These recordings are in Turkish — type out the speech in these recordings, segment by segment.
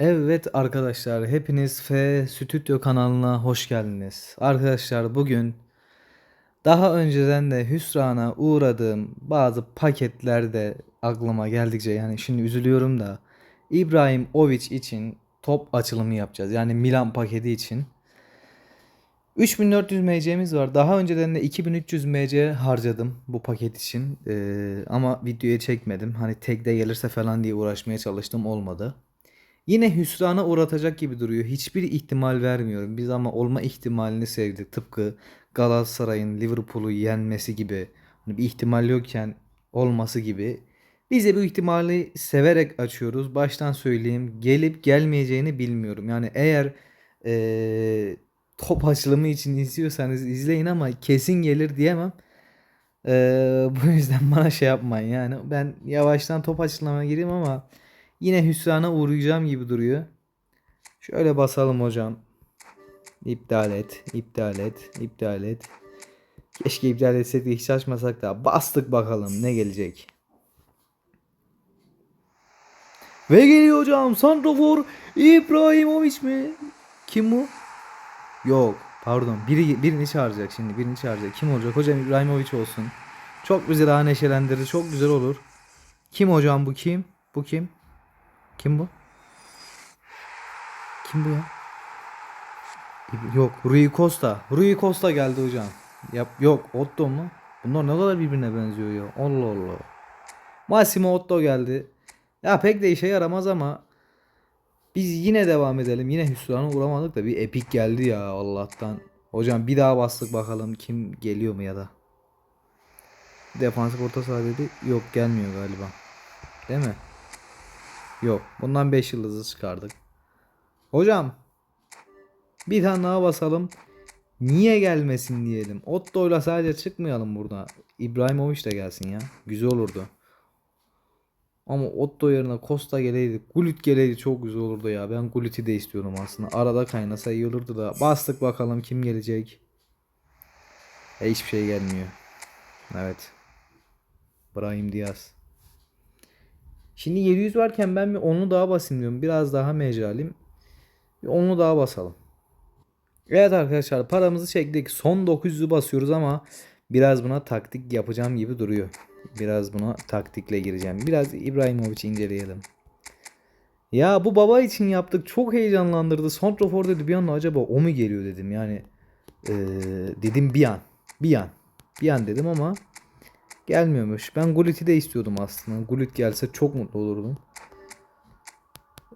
Evet arkadaşlar hepiniz F Stüdyo kanalına hoş geldiniz. Arkadaşlar bugün daha önceden de hüsrana uğradığım bazı paketlerde aklıma geldikçe yani şimdi üzülüyorum da İbrahim Oviç için top açılımı yapacağız. Yani Milan paketi için. 3400 MC'miz var. Daha önceden de 2300 MC harcadım bu paket için. Ee, ama videoya çekmedim. Hani tekde gelirse falan diye uğraşmaya çalıştım olmadı. Yine hüsrana uğratacak gibi duruyor. Hiçbir ihtimal vermiyorum. Biz ama olma ihtimalini sevdik. Tıpkı Galatasaray'ın Liverpool'u yenmesi gibi. Hani bir ihtimal yokken olması gibi. Biz de bu ihtimali severek açıyoruz. Baştan söyleyeyim. Gelip gelmeyeceğini bilmiyorum. Yani eğer eee, top açılımı için izliyorsanız izleyin ama kesin gelir diyemem. Eee, bu yüzden bana şey yapmayın yani. Ben yavaştan top açılımına gireyim ama Yine hüsrana uğrayacağım gibi duruyor. Şöyle basalım hocam. İptal et, iptal et, iptal et. Keşke iptal etsek de hiç açmasak da bastık bakalım ne gelecek. Ve geliyor hocam Santrofor İbrahimovic mi? Kim bu? Yok pardon biri, birini çağıracak şimdi birini çağıracak. Kim olacak hocam İbrahimovic olsun. Çok bizi daha neşelendirir çok güzel olur. Kim hocam bu kim? Bu kim? Kim bu? Kim bu ya? Yok Rui Costa. Rui Costa geldi hocam. Yap yok Otto mu? Bunlar ne kadar birbirine benziyor ya. Allah Allah. Massimo Otto geldi. Ya pek de işe yaramaz ama biz yine devam edelim. Yine hüsrana uğramadık da bir epik geldi ya Allah'tan. Hocam bir daha bastık bakalım kim geliyor mu ya da. Defansif orta saha dedi. Yok gelmiyor galiba. Değil mi? Yok. Bundan 5 yıldızı çıkardık. Hocam. Bir tane daha basalım. Niye gelmesin diyelim. Otto'yla sadece çıkmayalım burada. İbrahimovic de gelsin ya. Güzel olurdu. Ama Otto yerine Costa geleydi. Gullit geleydi çok güzel olurdu ya. Ben Gullit'i de istiyorum aslında. Arada kaynasa iyi olurdu da. Bastık bakalım kim gelecek. E hiçbir şey gelmiyor. Evet. Brahim Diaz. Şimdi 700 varken ben bir onlu daha basayım diyorum. Biraz daha mecalim. Bir onlu daha basalım. Evet arkadaşlar paramızı çektik. Son 900'ü basıyoruz ama biraz buna taktik yapacağım gibi duruyor. Biraz buna taktikle gireceğim. Biraz İbrahimovic inceleyelim. Ya bu baba için yaptık. Çok heyecanlandırdı. Santrafor dedi bir anda acaba o mu geliyor dedim. Yani ee, dedim bir an. Bir an. Bir an dedim ama Gelmiyormuş. Ben Gullit'i de istiyordum aslında. Gullit gelse çok mutlu olurdum.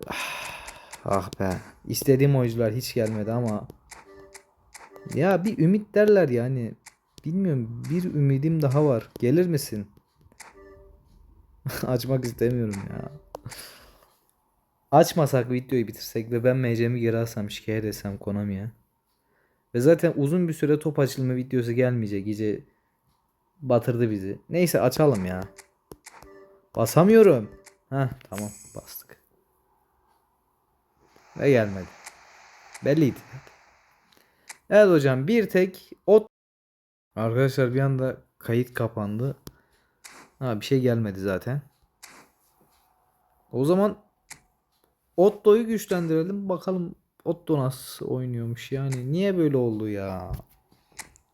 Ah, ah be. İstediğim oyuncular hiç gelmedi ama ya bir ümit derler yani. Bilmiyorum bir ümidim daha var. Gelir misin? Açmak istemiyorum ya. Açmasak videoyu bitirsek ve ben MC'mi geri alsam şikayet etsem Konami'ye. Ve zaten uzun bir süre top açılma videosu gelmeyecek. İyice batırdı bizi. Neyse açalım ya. Basamıyorum. Ha tamam bastık. Ve gelmedi. Belliydi. Evet hocam bir tek ot Arkadaşlar bir anda kayıt kapandı. Ha bir şey gelmedi zaten. O zaman Otto'yu güçlendirelim. Bakalım Otto nasıl oynuyormuş yani. Niye böyle oldu ya?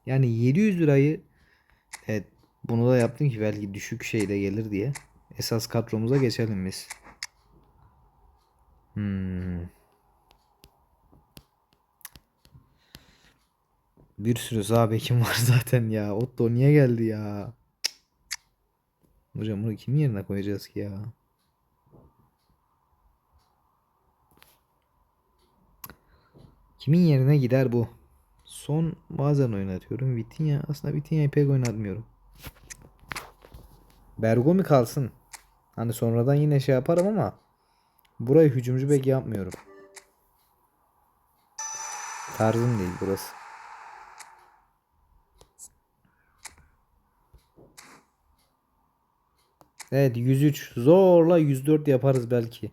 Yani 700 lirayı Evet bunu da yaptım ki belki düşük şeyde gelir diye. Esas kadromuza geçelim biz. Hmm. Bir sürü sağ var zaten ya. Otto niye geldi ya? Hocam bunu kim yerine koyacağız ki ya? Kimin yerine gider bu? Son bazen oynatıyorum. Vitinha aslında Vitinha'yı pek oynatmıyorum. Bergomi kalsın. Hani sonradan yine şey yaparım ama burayı hücumcu bek yapmıyorum. Tarzım değil burası. Evet 103 zorla 104 yaparız belki.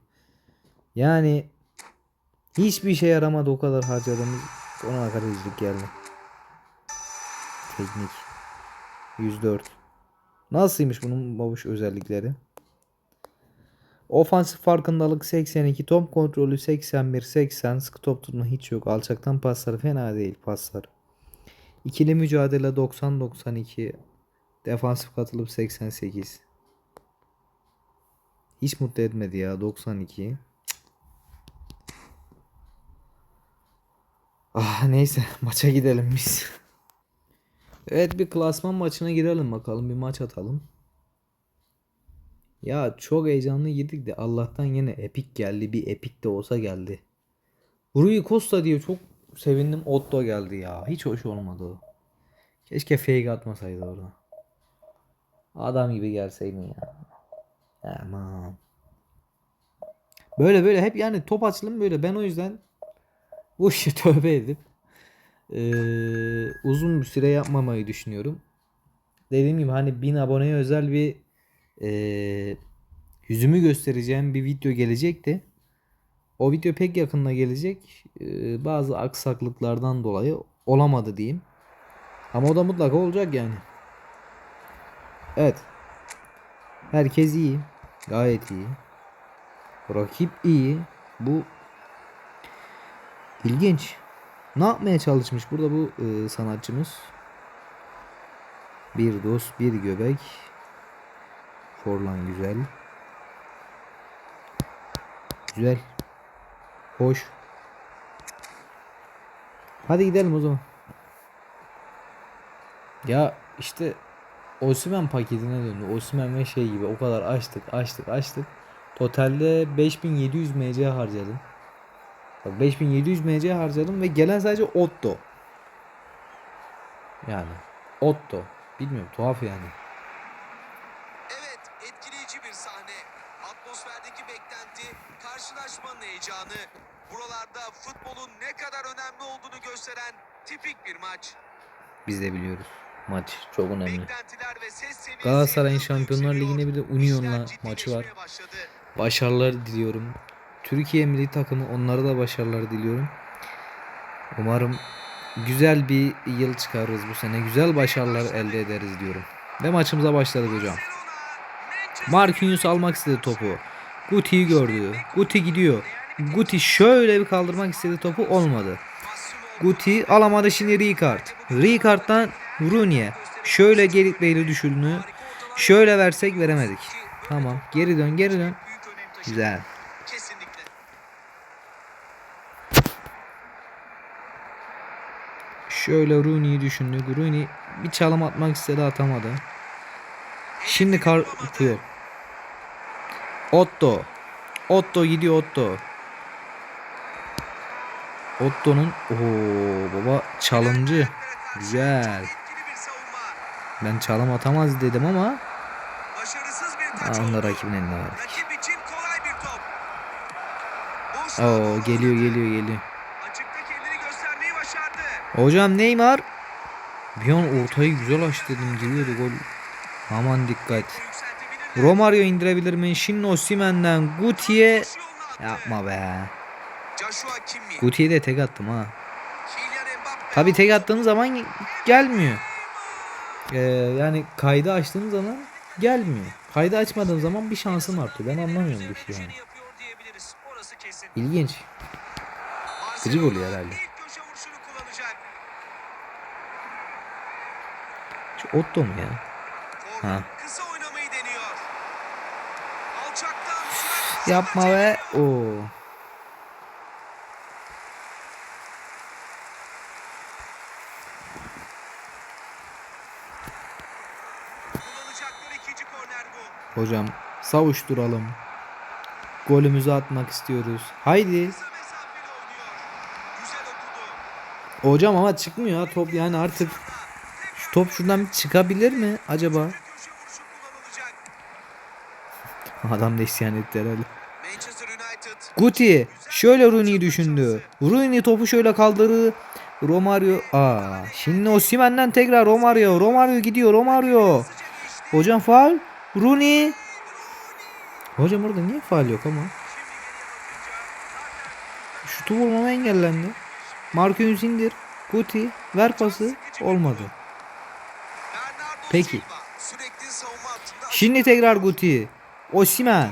Yani hiçbir şey yaramadı o kadar harcadığımız ona kadar izlik geldi. Teknik. 104. Nasılmış bunun babuş özellikleri? Ofansif farkındalık 82, top kontrolü 81, 80, sıkı top tutma hiç yok. Alçaktan pasları fena değil paslar. İkili mücadele 90, 92, defansif katılıp 88. Hiç mutlu etmedi ya 92. Ah neyse maça gidelim biz. Evet bir klasman maçına girelim bakalım bir maç atalım. Ya çok heyecanlı girdik de Allah'tan yine epik geldi. Bir epik de olsa geldi. Rui Costa diye çok sevindim. Otto geldi ya. Hiç hoş olmadı o. Keşke fake atmasaydı orada. Adam gibi gelseydin ya. Aman. Böyle böyle hep yani top açılım böyle. Ben o yüzden bu işi tövbe edip eee, uzun bir süre yapmamayı düşünüyorum. Dediğim gibi hani 1000 aboneye özel bir eee, yüzümü göstereceğim bir video gelecekti. O video pek yakında gelecek. Eee, bazı aksaklıklardan dolayı olamadı diyeyim. Ama o da mutlaka olacak yani. Evet. Herkes iyi. Gayet iyi. Rakip iyi. Bu ilginç. Ne yapmaya çalışmış burada bu e, sanatçımız? Bir dost, bir göbek. Forlan güzel. Güzel. Hoş. Hadi gidelim o zaman. Ya işte Osimhen paketine döndü. Osimhen ve şey gibi o kadar açtık açtık açtık. Totalde 5700 MC harcadım. Bak 5700 MC harcadım ve gelen sadece Otto. Yani Otto. Bilmiyorum tuhaf yani. Evet, etkileyici bir sahne. Atmosferdeki beklenti, karşılaşmanın heyecanı. Buralarda futbolun ne kadar önemli olduğunu gösteren tipik bir maç. Biz de biliyoruz. Maç çok önemli. Galatasaray'ın Şampiyonlar. Ligi'nde bir de Union'la maçı var. Başarılar diliyorum. Türkiye milli takımı onlara da başarılar diliyorum. Umarım güzel bir yıl çıkarırız bu sene. Güzel başarılar elde ederiz diyorum. Ve maçımıza başladık hocam. Marquinhos almak istedi topu. Guti'yi gördü. Guti gidiyor. Guti şöyle bir kaldırmak istedi topu olmadı. Guti alamadı şimdi Ricard. Ricard'dan Rooney'e. Şöyle Gerrit Bale'i düşürdü. Şöyle versek veremedik. Tamam geri dön geri dön. Güzel. Şöyle Rooney'i düşündü. Rooney bir çalım atmak istedi atamadı. Şimdi kar yapıyor. Otto. Otto gidiyor Otto. Otto'nun ooo baba çalımcı. Güzel. Ben çalım atamaz dedim ama Başarısız bir aa, taç onu da oldu. rakibin eline verdik. Oo geliyor geliyor geliyor. Hocam Neymar bir an ortayı güzel açtı dedim giriyordu gol. Aman dikkat. Romario indirebilir mi? Şimdi Osimhen'den Guti'ye yapma be. Guti'ye de tek attım ha. Tabi tek attığım zaman gelmiyor. Ee, yani kaydı açtığım zaman gelmiyor. Kaydı açmadığım zaman bir şansım artıyor. Ben anlamıyorum bu işi yani. İlginç. Gıcık oluyor herhalde. ilk köşe vuruşunu kullanacak. Şu Otto mu ya? Ha. Yapma korner bu. Hocam savuşturalım. Golümüzü atmak istiyoruz. Haydi. Hocam ama çıkmıyor top yani artık. Top şuradan çıkabilir mi acaba? Adam da isyan etti herhalde. Guti şöyle Rooney'i düşündü. Rooney topu şöyle kaldırdı. Romario. Aa, şimdi Osimhen'den tekrar Romario. Romario gidiyor Romario. Hocam faul. Rooney. Hocam orada niye faul yok ama? Şutu vurmama engellendi. Marquinhos indir. Guti ver pası. Olmadı. Peki. Şimdi tekrar Guti. Osimhen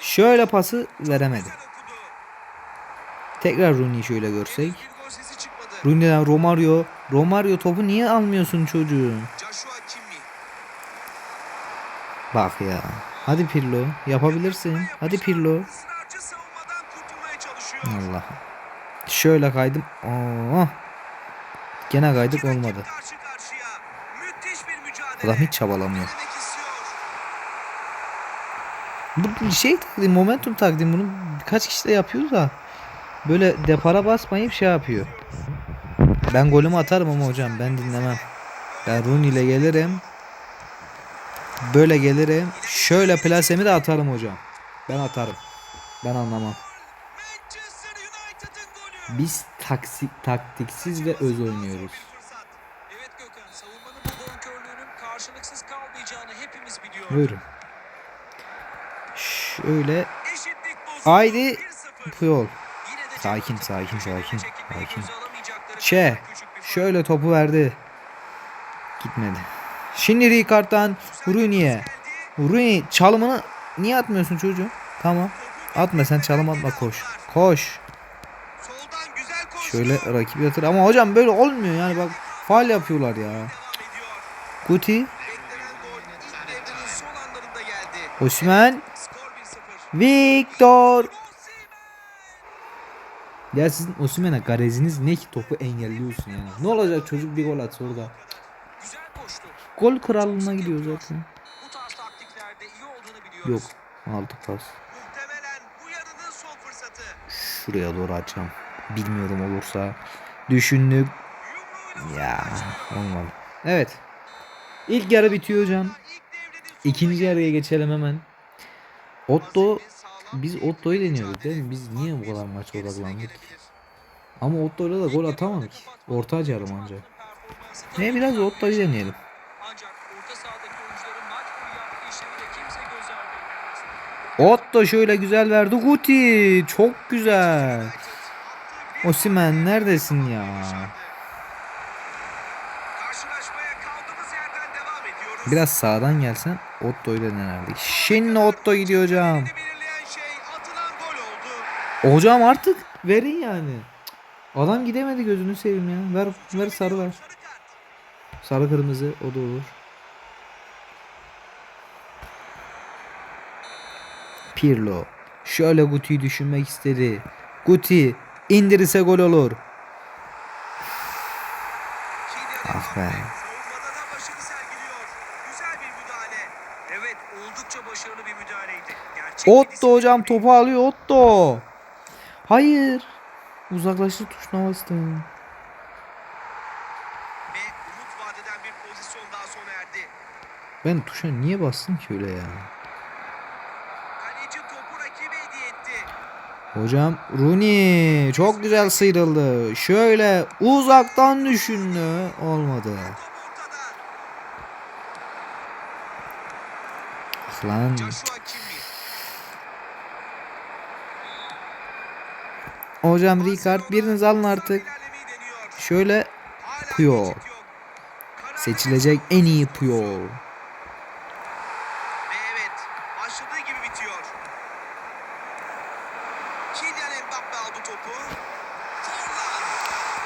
Şöyle pası veremedi. Tekrar Rooney'i şöyle görsek. Rooney'den Romario. Romario topu niye almıyorsun Kimi. Bak ya. Hadi Pirlo. Yapabilirsin. Hadi Pirlo. Allah. Şöyle kaydım. Oo. Gene kaydık olmadı. Adam hiç çabalamıyor. Bu şey taktiği, momentum taktiği bunu birkaç kişi de yapıyor da böyle depara basmayıp şey yapıyor. Ben golümü atarım ama hocam ben dinlemem. Ben Rooney ile gelirim. Böyle gelirim. Şöyle plasemi de atarım hocam. Ben atarım. Ben anlamam. Biz taksi, taktiksiz ve öz oynuyoruz. Buyurun. Şöyle. Haydi 1-0. Puyol. Sakin, sakin, sakin, sakin. alamayacakları Çe. Şöyle topu verdi. Gitmedi. Şimdi Ricard'dan Rooney'e. Rooney çalımını niye atmıyorsun çocuğum? Tamam. Atma sen çalım atma koş. Koş. Şöyle rakip yatır. Ama hocam böyle olmuyor yani bak. Faal yapıyorlar ya. Guti. Beklenen gol ilk devrenin son anlarında geldi. Osman. Skor 1-0. Victor. Ya sizin Osimhen'e gareziniz ne ki topu engelliyorsun yani. Ne olacak çocuk bir gol atsa orada. Gol krallığına gidiyor zaten. Yok. Altı pas. Şuraya doğru açacağım. Bilmiyorum olursa. Düşündük. Ya olmadı. Evet. İlk yarı bitiyor hocam. İkinci yarıya geçelim hemen. Otto biz Otto'yu deniyoruz değil mi? Biz niye bu kadar maça odaklandık? Ama Otto'yla da gol atamadık. Orta açarım ancak. Ne biraz Otto'yu deneyelim. Otto şöyle güzel verdi. Guti çok güzel. Osimhen neredesin ya? Biraz sağdan gelsen Otto'yu da denerdik. Şimdi Otto gidiyor hocam. Hocam artık verin yani. Adam gidemedi gözünü seveyim ya. Ver ver sarı ver. Sarı kırmızı o da olur. Pirlo. Şöyle Guti'yi düşünmek istedi. Guti indirirse gol olur. Ah be. Mbappe savunmada da başarı sergiliyor. Güzel bir müdahale. Evet oldukça başarılı bir müdahaleydi. Gerçek bir Otto hocam topu alıyor Otto. Hayır. Uzaklaştı tuşuna bastım. Ve umut vadeden bir pozisyon daha sona erdi. Ben tuşa niye bastım ki öyle ya? Kaleci topu rakibe hediye etti. Hocam Rooney çok güzel sıyrıldı. Şöyle uzaktan düşündü. Olmadı. Ah Lan hocam Ricard biriniz alın artık. Şöyle Puyol. seçilecek en iyi Puyol.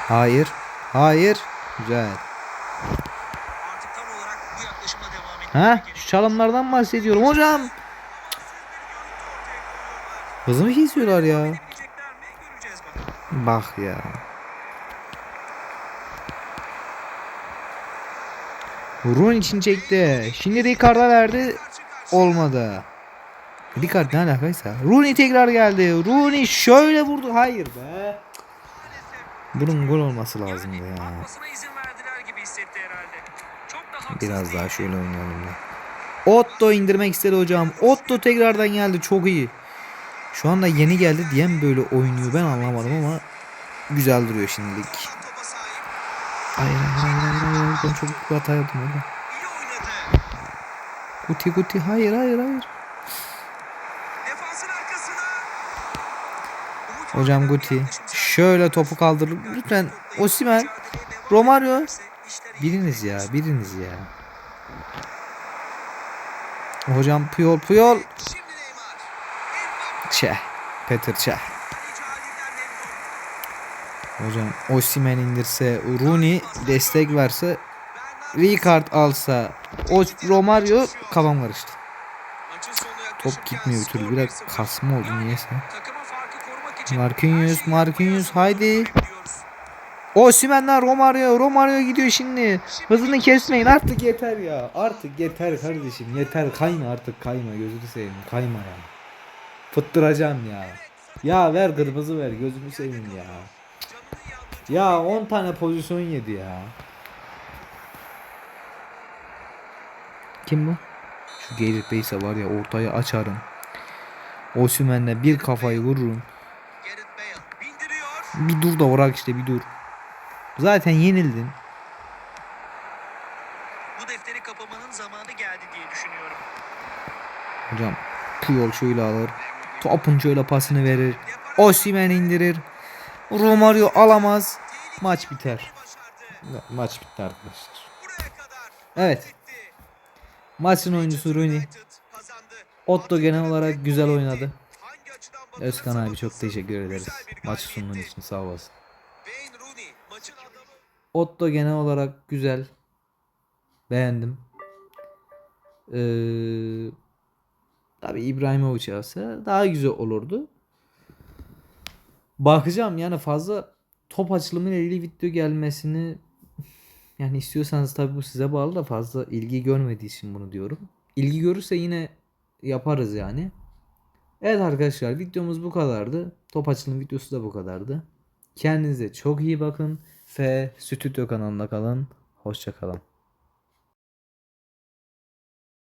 Hayır. Hayır. Güzel. Ha? Şu çalımlardan bahsediyorum hocam. Hızımı kesiyorlar ya. Edebilecekler mi? Göreceğiz bakalım. Bak ya. Rooney için çekti. Şimdi Ricard'a verdi. Olmadı. Ricard ne alakaysa. Rooney tekrar geldi. Rooney şöyle vurdu. Hayır be. Bunun gol olması lazımdı ya. Biraz daha şöyle oynayalım da. Otto indirmek istedi hocam. Otto tekrardan geldi. Çok iyi. Şu anda yeni geldi diye mi böyle oynuyor ben anlamadım ama güzel duruyor şimdilik. Hayır hayır hayır hayır. hayır. Ben çok büyük bir hata yaptım orada. Guti Guti hayır hayır hayır. Hocam Guti şöyle topu kaldırır. Lütfen devam Romario biriniz ya biriniz ya. Hocam Puyol Puyol. Çeh. Peter Çeh. Hocam Osimhen indirse Rooney destek verse Ricard alsa o Romario kafam karıştı. Top gitmiyor bir türlü. Biraz 1-0. kasma oldu Yani niyeyse. Marquinhos, Marquinhos, haydi. Osimhen'den Romario. Romario gidiyor şimdi. Hızını kesmeyin artık yeter ya. Artık yeter kardeşim. Yeter kayma artık kayma. Gözünü seveyim kayma ya. Fıttıracağım ya. Ya ver kırmızı ver gözünü seveyim ya. Ya 10 tane pozisyon yedi ya. Kim bu? Şu Gerrit Bey'se var ya ortayı açarım. Osimhen'le bir kafayı vururum. Bir dur da bırak işte bir dur. Zaten yenildin. Bu defteri kapamanın zamanı geldi diye düşünüyorum. Hocam Puyol şöyle alır. Topun şöyle pasını verir. Osimhen indirir. Romario alamaz. Maç biter. Maç bitti arkadaşlar. Evet. Maçın oyuncusu Rooney. Otto genel olarak güzel oynadı. Özkan abi çok teşekkür ederiz. Maçı sunduğun için sağ olasın. Otto genel olarak güzel. Beğendim. Ee, tabii İbrahimovic alsa daha güzel olurdu. Bakacağım yani fazla top açılımı ile ilgili video gelmesini yani istiyorsanız tabii bu size bağlı da fazla ilgi görmediği için bunu diyorum. İlgi görürse yine yaparız yani. Evet arkadaşlar videomuz bu kadardı. Top açılım videosu da bu kadardı. Kendinize çok iyi bakın. F Stüdyo kanalında kalın. Hoşça kalın.